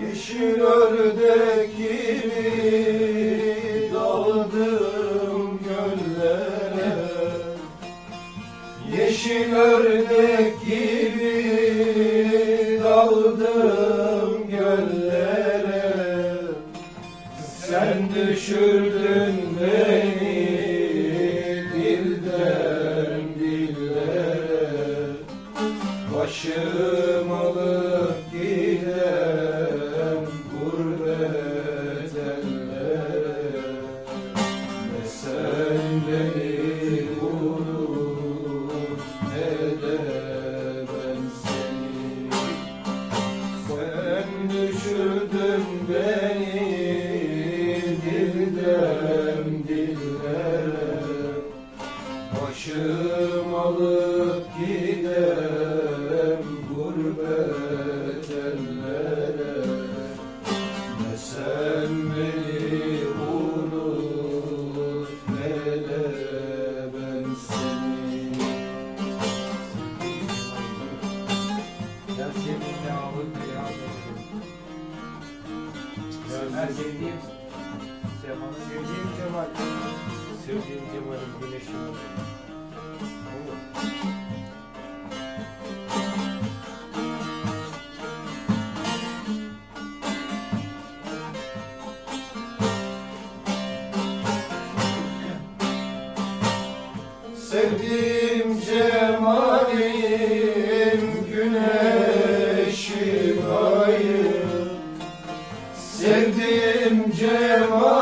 Yeşil ördek gibi daldım göllere. Yeşil ördek gibi dillere Başım alıp gidem gurbet ellere Ne sen beni unut ne de ben seni. Her Semanı Cemal. Sevdiğim Cemal'in Sevdiğim cemalim güneşim ayım Sevdiğim cemalim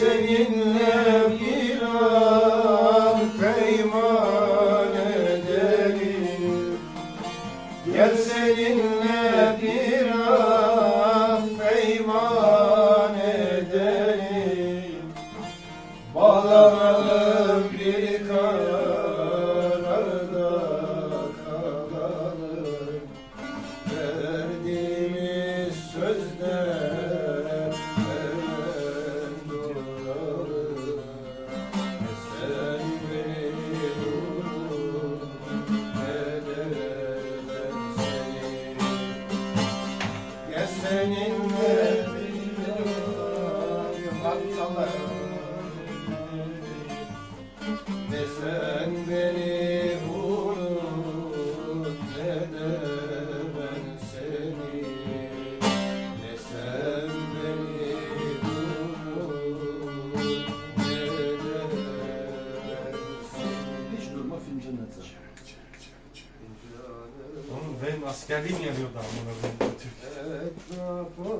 seninle bir an peyman Ne sen beni unut ne de ben seni Ne sen beni unut ne de ben seni Hiç durma film cenneti. Oğlum benim askerliğim yanıyordu amına koyayım. Etrafı